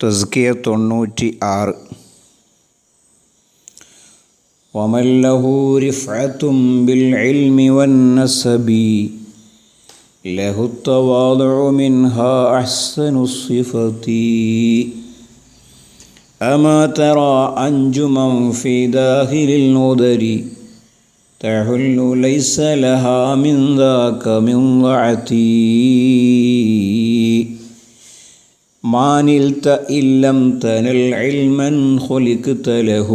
തസ്കിയ തൊണ്ണൂറ്റി ആറ് ومن له رفعة بالعلم والنسب له التواضع منها أحسن الصفة أما ترى أنجما في داخل النذر تحل ليس لها من ذاك من ضعتي ما نلت إن لم تنل علما خلقت له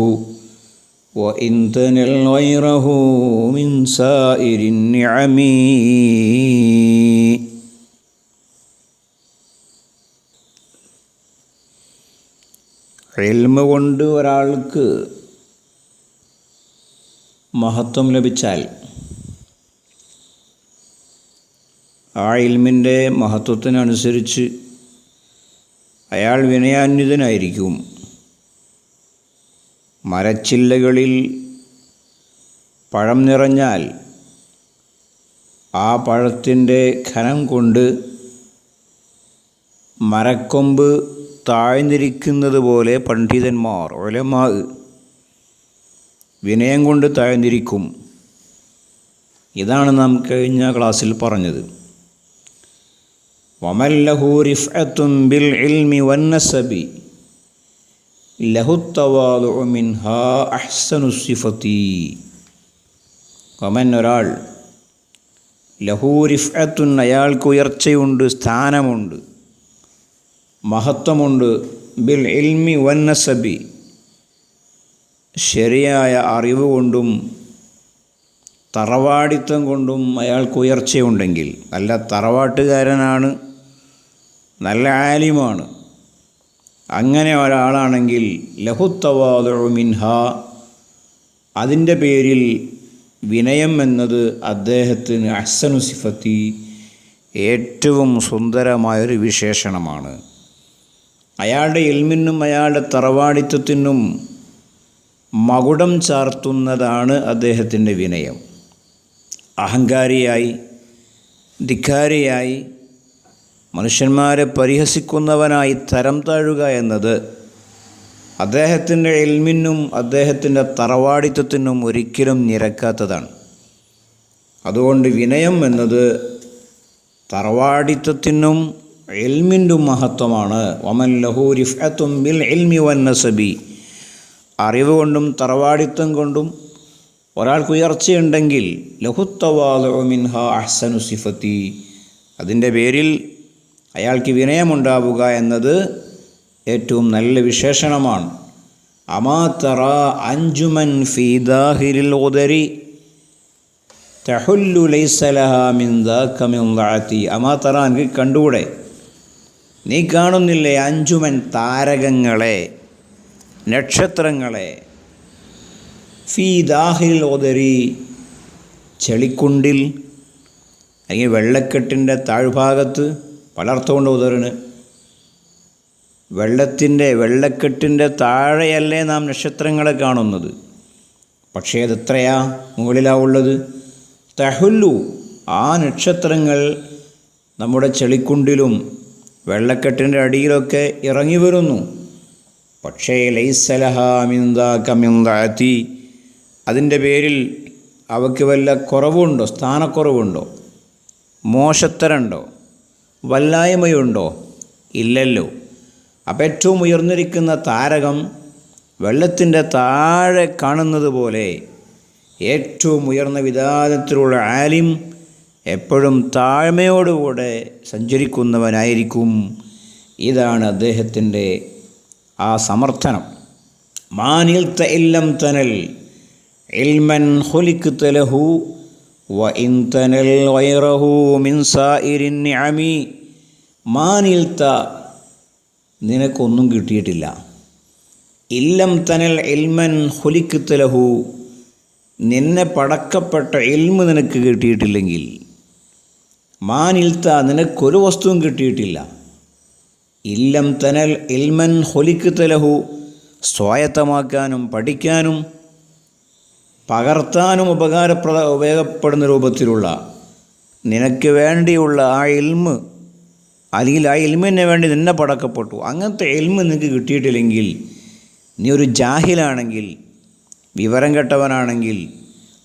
وإن تنل غيره من سائر النعم എൽമ കൊണ്ട് ഒരാൾക്ക് മഹത്വം ലഭിച്ചാൽ ആ ഇൽമിൻ്റെ മഹത്വത്തിനനുസരിച്ച് അയാൾ വിനയാന്വിതനായിരിക്കും. മരച്ചില്ലകളിൽ പഴം നിറഞ്ഞാൽ ആ പഴത്തിന്റെ ഖനം കൊണ്ട് മരക്കൊമ്പ് താഴ്ന്നിരിക്കുന്നത് പോലെ പണ്ഡിതന്മാർ ഒലമാ വിനയം കൊണ്ട് താഴ്ന്നിരിക്കും. ഇതാണ് നാം കഴിഞ്ഞ ക്ലാസ്സിൽ പറഞ്ഞത്. വമല്ലഹു റിഫ്അത്തും ബിൽ ഇൽമി വന്നസബി ലഹുത്തവാദു മിൻഹാ അഹ്സനു സിഫതി വമൻ ഒരാൾ ലഹു റിഫ്അത്തുൻ അയാൾക്ക് ഉയർച്ചയുണ്ട് സ്ഥാനമുണ്ട് മഹത്വമുണ്ട് ബിൽ ഇൽമി വന്നസബി ശരിയായ അറിവ് കൊണ്ടും തറവാടിത്തം കൊണ്ടും അയാൾക്ക് ഉയർച്ചയുണ്ടെങ്കിൽ നല്ല തറവാട്ടുകാരനാണ് നല്ല ആലിമാണ്. അങ്ങനെ ഒരാളാണെങ്കിൽ ലഹുത്തവാദുമിൻഹ അതിന്റെ പേരിൽ വിനയം എന്നത് അദ്ദേഹത്തിന് അഹ്സനു സിഫത്തി ഏറ്റവും സുന്ദരമായൊരു വിശേഷണമാണ്. അയാളുടെ എൽമിനും അയാളുടെ തറവാടിത്വത്തിനും മകുടം ചാർത്തുന്നതാണ് അദ്ദേഹത്തിന്റെ വിനയം. അഹങ്കാരിയായി ധിക്കാരിയായി മനുഷ്യന്മാരെ പരിഹസിക്കുന്നവനായി തരം താഴുക എന്നത് അദ്ദേഹത്തിന്റെ എൽമിനും അദ്ദേഹത്തിന്റെ തറവാടിത്വത്തിനും ഒരിക്കലും നിരക്കാത്തതാണ്. അതുകൊണ്ട് വിനയം എന്നത് തറവാടിത്വത്തിനും എൽമിന്റെ മഹത്വമാണ്. ഒമൻ ലഹു റിഫത്തും ബിൽ എൽമി വന്നസബി അറിവ് കൊണ്ടും തറവാടിത്വം കൊണ്ടും ഒരാൾക്ക് ഉയർച്ചയുണ്ടെങ്കിൽ ലഹുത്തവാദുമിൻഹ അഹ്സനു സിഫത്തി. അതിന്റെ പേരിൽ അയാൾക്ക് വിനയമുണ്ടാവുക എന്നത് ഏറ്റവും നല്ല വിശേഷണമാണ്. അമാതറ അഞ്ചുമൻ ഫീദാഹിരിൽ ഉദരി തഹുല്ലു ലൈസലഹ മിന്ദാക്കമിന്ദാത്തി അമാതറ എനിക്ക് കണ്ടുകൂടെ? നീ കാണുന്നില്ലേ അഞ്ചുമൻ താരകങ്ങളെ നക്ഷത്രങ്ങളെ? ഫീ ഒതരി ചെളിക്കുണ്ടിൽ അല്ലെങ്കിൽ വെള്ളക്കെട്ടിന്റെ താഴ്ഭാഗത്ത്? പലർത്തുകൊണ്ട് ഉദരന്. വെള്ളത്തിന്റെ വെള്ളക്കെട്ടിന്റെ താഴെയല്ലേ നാം നക്ഷത്രങ്ങളെ കാണുന്നത്. പക്ഷേ അതെത്രയാ മുകളിലാവുള്ളത് തഹുല്ലു ആ നക്ഷത്രങ്ങൾ നമ്മുടെ ചെളിക്കുണ്ടിലും വെള്ളക്കെട്ടിന്റെ അടിയിലൊക്കെ ഇറങ്ങി വരുന്നു. പക്ഷേ ലൈസലഹാമിന്ദാക്കമിന്ദാത്തി അതിന്റെ പേരിൽ അവയ്ക്ക് വല്ല കുറവുണ്ടോ? സ്ഥാനക്കുറവുണ്ടോ? മോശത്തരണ്ടോ? വല്ലായ്മയുണ്ടോ? ഇല്ലല്ലോ. അപ്പം ഏറ്റവും ഉയർന്നിരിക്കുന്ന താരകം വെള്ളത്തിന്റെ താഴെ കാണുന്നത് പോലെ ഏറ്റവും ഉയർന്ന വിധാനത്തിലുള്ള ആലിം എപ്പോഴും താഴ്മയോടുകൂടെ സഞ്ചരിക്കുന്നവനായിരിക്കും. ഇതാണ് അദ്ദേഹത്തിന്റെ ആ സമർത്ഥനം. മാനിൽത്ത ഇല്ലം തനൽ ഇൽമൻ ഹുലിക്ക് ലഹു സായിരിൻ നിഅമി മാനിൽത്ത നിനക്കൊന്നും കിട്ടിയിട്ടില്ല. ഇല്ലം തനൽ ഇൽമൻ ഹുലിക്കുത്തലഹു നിന്നെ പടക്കപ്പെട്ട എൽമ് നിനക്ക് കിട്ടിയിട്ടില്ലെങ്കിൽ. മാനിൽത്ത നിനക്കൊരു വസ്തുവും കിട്ടിയിട്ടില്ല. ഇല്ലം തനൽ ഇൽമൻ ഹൊലിക്കുത്തലഹു സ്വായത്തമാക്കാനും പഠിക്കാനും പകർത്താനും ഉപകാരപ്രദ ഉപയോഗപ്പെടുന്ന രൂപത്തിലുള്ള നിനക്ക് വേണ്ടിയുള്ള ആ ഇൽമ് അല്ലെങ്കിൽ ആ എൽമിന് വേണ്ടി നിന്നെ പടക്കപ്പെട്ടു. അങ്ങനത്തെ എൽമ് നിനക്ക് കിട്ടിയിട്ടില്ലെങ്കിൽ നീ ഒരു ജാഹിലാണെങ്കിൽ വിവരം കെട്ടവനാണെങ്കിൽ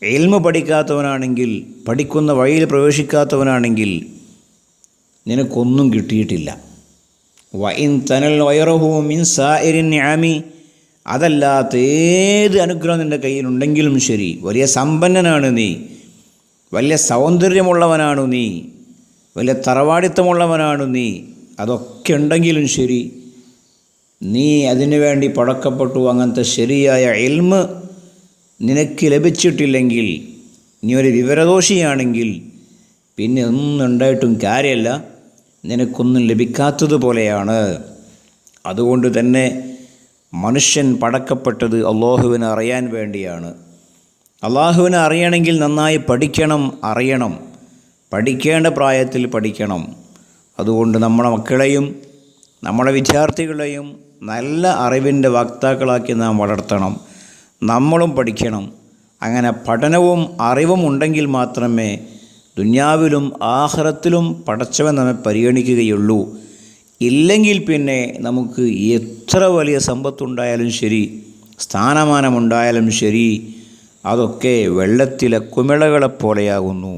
എൽമ് പഠിക്കാത്തവനാണെങ്കിൽ പഠിക്കുന്ന വഴിയിൽ പ്രവേശിക്കാത്തവനാണെങ്കിൽ നിനക്കൊന്നും കിട്ടിയിട്ടില്ല. വൈൻ തനൽ വയറഹു മിൻ സായിരിൻ ഞാമി അതല്ലാത്ത ഏത് അനുഗ്രഹം നിന്റെ കയ്യിലുണ്ടെങ്കിലും ശരി. വലിയ സമ്പന്നനാണ് നീ. വലിയ സൗന്ദര്യമുള്ളവനാണ് നീ. വലിയ തറവാടിത്തമുള്ളവനാണ് നീ. അതൊക്കെ ഉണ്ടെങ്കിലും ശരി. നീ അതിനു വേണ്ടി പടക്കപ്പെട്ടു. അങ്ങനത്തെ ശരിയായ എൽമ് നിനക്ക് ലഭിച്ചിട്ടില്ലെങ്കിൽ നീ ഒരു വിവരദോഷിയാണെങ്കിൽ പിന്നെ ഒന്നും ഉണ്ടായിട്ടും കാര്യമല്ല നിനക്കൊന്നും ലഭിക്കാത്തതുപോലെയാണ്. അതുകൊണ്ട് തന്നെ മനുഷ്യൻ പടക്കപ്പെട്ടത് അള്ളാഹുവിനെ അറിയാൻ വേണ്ടിയാണ്. അള്ളാഹുവിനെ അറിയണമെങ്കിൽ നന്നായി പഠിക്കണം അറിയണം. പഠിക്കേണ്ട പ്രായത്തിൽ പഠിക്കണം. അതുകൊണ്ട് നമ്മുടെ മക്കളെയും നമ്മുടെ വിദ്യാർത്ഥികളെയും നല്ല അറിവിന്റെ വക്താക്കളാക്കി നാം വളർത്തണം. നമ്മളും പഠിക്കണം. അങ്ങനെ പഠനവും അറിവും ഉണ്ടെങ്കിൽ മാത്രമേ ദുന്യാവിലും ആഹ്റത്തിലും പടച്ചവൻ നമ്മെ പരിഗണിക്കുകയുള്ളൂ. ഇല്ലെങ്കിൽ പിന്നെ നമുക്ക് എത്ര വലിയ സമ്പത്തുണ്ടായാലും ശരി സ്ഥാനമാനമുണ്ടായാലും ശരി അതൊക്കെ വെള്ളത്തിലെ കുമിളകളെപ്പോലെയാകുന്നു